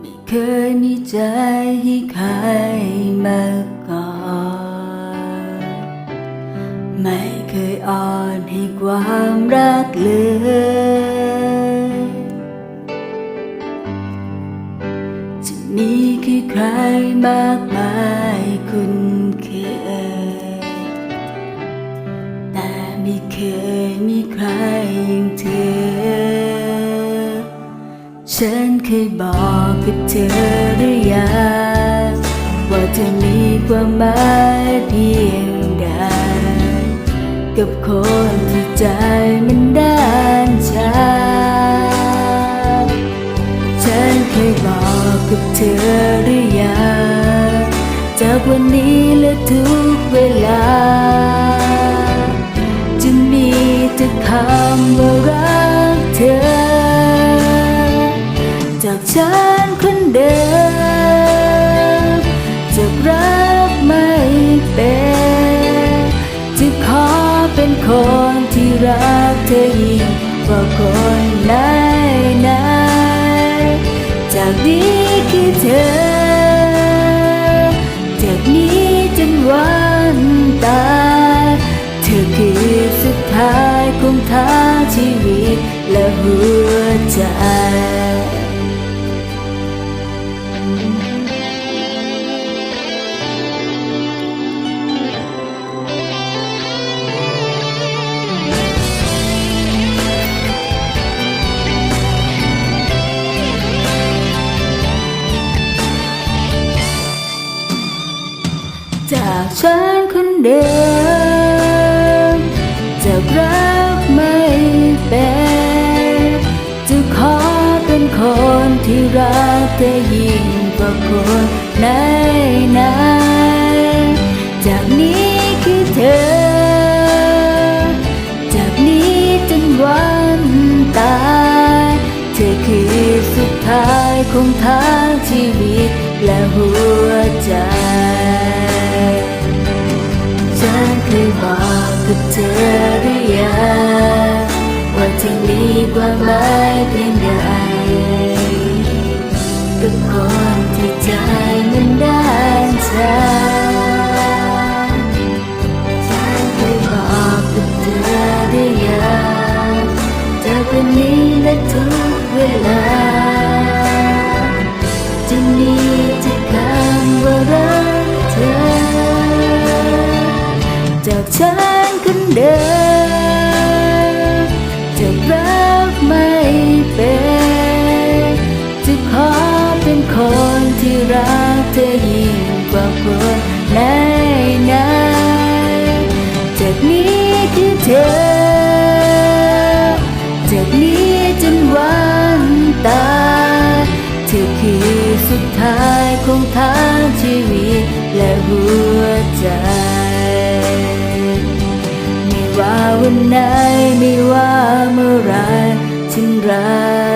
ไม่เคยมีใจให้ใครมาก่อน ไม่เคยอ่อนให้ความรักเลย มีแค่ใครมากมายคุ้นเคย แต่ไม่เคยมีใครอย่างเธอ ฉันเคยบอกกับเธอหรือยังว่าเธอมีความหมายเพียงใด กับคนที่ใจมันได้ กับเธอหรือยังจากวันนี้และทุกเวลา จะมีแต่คำว่ารักเธอ จากฉันคนเดิมจากรักไม่เป็นจะขอเป็นคนที่รักเธอยิ่งกว่าคนไหนไหนจากนี้ อเจากนี้จนวันตายเธอคือสุดท้ายของท้าชีวิตและหัวใจ ฉันคนเดิมจากรักไม่เป็นจะขอเป็นคนที่รักเธอยิ่งกว่าคนไหนไหนจากนี้คือเธอ จากนี้จนวันตายเธอคือสุดท้ายของทางชีวิตและหัวใจ ได้บอกกับเธอหรือยังว่าที่มีความหมายเพียงใดกับคนที่ใจมัน ฉันคนเดิมจากรักไม่เป็นจะขอเป็นคนที่รักเธอยิ่งกว่าคนไหนไหนจากนี้คือเธอจากนี้จนวันตายเธอคือสุดท้ายของทางชีวิตและหัวใจ ว่าวันไหนไม่ว่าเมื่อไรฉันรัก